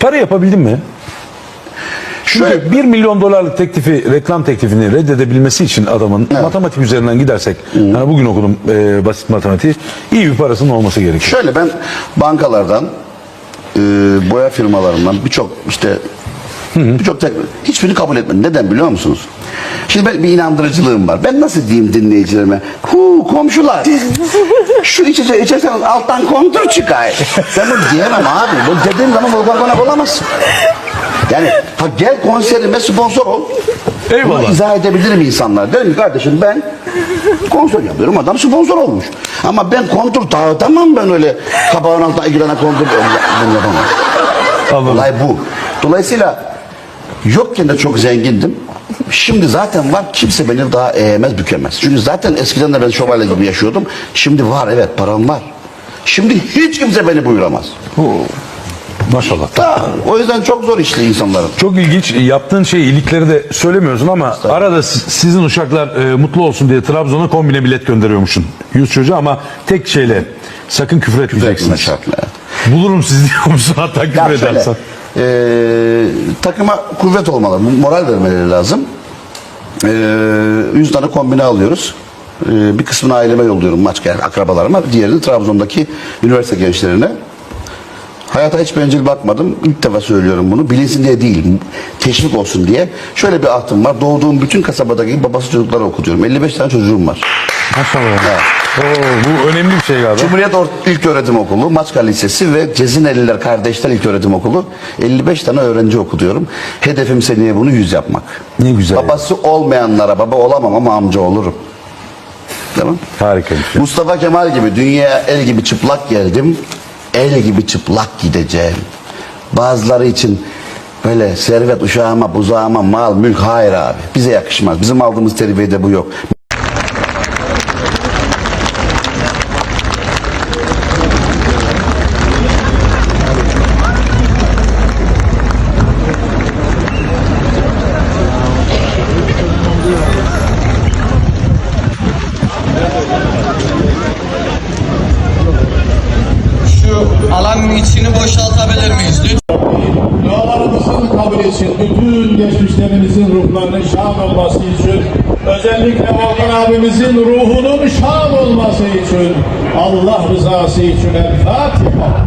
Para yapabildin mi? Çünkü Şöyle- 1 milyon dolarlık teklifi, reklam teklifini reddedebilmesi için adamın matematik üzerinden gidersek, hani bugün okudum e, basit matematiği, iyi bir parasının olması gerekiyor. Şöyle ben bankalardan, e, boya firmalarından birçok işte birçok hiçbirini kabul etmedim. Neden biliyor musunuz? Şimdi ben bir inandırıcılığım var. Ben nasıl diyeyim dinleyicilerime? Hu komşular. Şu içeceği içersen alttan kontur çıkar. Ben bunu diyemem abi. Bu dediğim zaman Volkan Konak olamazsın. Yani gel konserime sponsor ol. Eyvallah. Bunu izah edebilirim insanlar. Derim ki kardeşim ben konser yapıyorum adam sponsor olmuş. Ama ben kontur dağıtamam ben öyle kabağın altına iki tane kontur ben yapamam. Olay bu. Dolayısıyla yokken de çok zengindim. Şimdi zaten var kimse beni daha eğemez bükemez. Çünkü zaten eskiden de ben şövalye gibi yaşıyordum. Şimdi var evet param var. Şimdi hiç kimse beni buyuramaz. Maşallah. Da, o yüzden çok zor işli insanların. Çok ilginç. Yaptığın şey iyilikleri de söylemiyorsun ama arada si- sizin uşaklar e, mutlu olsun diye Trabzon'a kombine bilet gönderiyormuşsun. Yüz çocuğa ama tek şeyle sakın küfür etmeyeceksiniz. şartla. Bulurum sizi diyor musun hatta küfür şöyle, edersen. Eee, takıma kuvvet olmalı, moral vermeleri lazım. Eee 100 tane kombine alıyoruz. Eee, bir kısmını aileme yolluyorum maç gel akrabalarıma. Diğerini Trabzon'daki üniversite gençlerine. Hayata hiç bencil bakmadım. İlk defa söylüyorum bunu. Bilinsin diye değil. Teşvik olsun diye. Şöyle bir ahtım var. Doğduğum bütün kasabadaki babası çocukları okutuyorum. 55 tane çocuğum var. Maşallah. Evet. Oo, bu önemli bir şey galiba. Cumhuriyet Or- İlköğretim Okulu, Maçka Lisesi ve Cezineliler Kardeşler İlköğretim Okulu 55 tane öğrenci okutuyorum. Hedefim seneye bunu 100 yapmak. Ne güzel Babası olmayanlara baba olamam ama amca olurum. Tamam. Harika bir şey. Mustafa Kemal gibi dünyaya el gibi çıplak geldim. El gibi çıplak gideceğim. Bazıları için böyle servet uşağıma, buzağıma, mal, mülk hayır abi. Bize yakışmaz. Bizim aldığımız terbiyede bu yok. Şu alanın içini boşaltabilir miyiz lütfen? Dualarımızın kabul için bütün geçmişlerimizin ruhlarının şad olması için özellikle Volkan abimizin ruhunun şad olması için Allah rızası için El Fatiha.